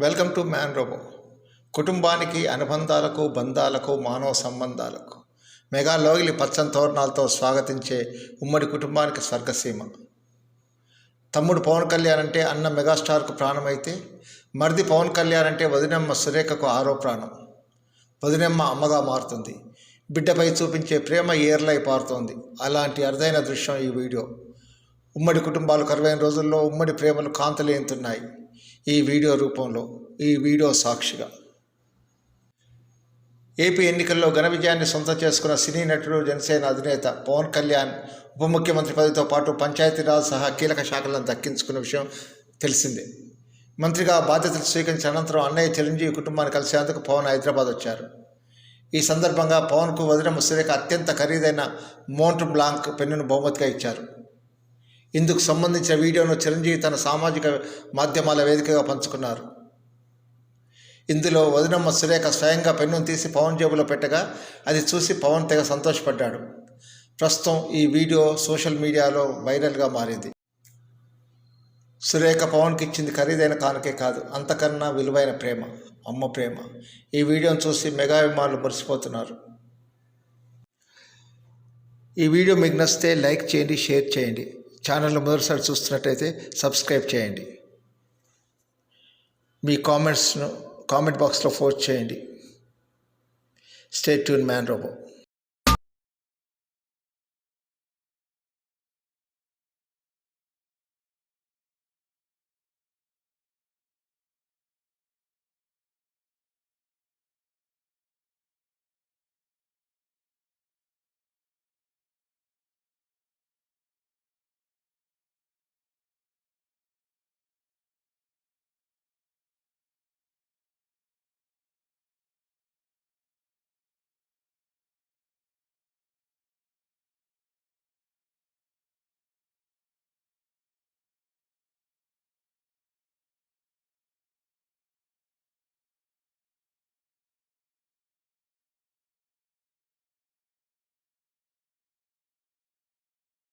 Welcome to man robo కుటుంబానికి అనుబంధాలకు బంధాలకు మానవ సంబంధాలకు మెగా లోగిలి పచ్చని తోరణాలతో స్వాగతించే ఉమ్మడి కుటుంబానికి స్వర్గసీమ. తమ్ముడు పవన్ కళ్యాణ్ అంటే అన్న మెగాస్టార్కు ప్రాణమైతే మరిది పవన్ కళ్యాణ్ అంటే వదినమ్మ సురేఖకు ఆరో ప్రాణం. వదినమ్మ అమ్మగా మారుతుంది. బిడ్డపై చూపించే ప్రేమ ఏర్లై పారుతోంది. అలాంటి అరుదైన దృశ్యం ఈ వీడియో. ఉమ్మడి కుటుంబాలు కరువైన రోజుల్లో ఉమ్మడి ప్రేమలు కాంతలేంతున్నాయి ఈ వీడియో రూపంలో ఈ వీడియో సాక్షిగా. ఏపీ ఎన్నికల్లో ఘన విజయాన్ని సొంతం చేసుకున్న సినీ నటుడు జనసేన అధినేత పవన్ కళ్యాణ్ ఉప ముఖ్యమంత్రి పదవితో పాటు పంచాయతీరాజ్ సహా కీలక శాఖలను దక్కించుకున్న విషయం తెలిసిందే. మంత్రిగా బాధ్యతలు స్వీకరించిన అనంతరం అన్నయ్య చిరంజీవి కుటుంబాన్ని కలిసేందుకు పవన్ హైదరాబాద్ వచ్చారు. ఈ సందర్భంగా పవన్కు వదిన ముసరేఖ అత్యంత ఖరీదైన మోంట్ బ్లాంక్ పెన్నును బహుమతిగా ఇచ్చారు. ఇందుకు సంబంధించిన వీడియోను చిరంజీవి తన సామాజిక మాధ్యమాల వేదికగా పంచుకున్నారు. ఇందులో వదినమ్మ సురేఖ స్వయంగా పెన్నును తీసి పవన్ జేబులో పెట్టగా అది చూసి పవన్ తెగ సంతోషపడ్డాడు. ప్రస్తుతం ఈ వీడియో సోషల్ మీడియాలో వైరల్గా మారింది. సురేఖ పవన్కి ఇచ్చింది ఖరీదైన కానుకే కాదు అంతకన్నా విలువైన ప్రేమ అమ్మ ప్రేమ. ఈ వీడియోను చూసి మెగా అభిమానులు మురిసిపోతున్నారు. ఈ వీడియో మీకు నచ్చితే లైక్ చేయండి షేర్ చేయండి. ఛానల్ను మొదటిసారి చూస్తున్నట్టయితే సబ్స్క్రైబ్ చేయండి. మీ కామెంట్స్ను కామెంట్ బాక్స్లో పోస్ట్ చేయండి. Stay tuned man robo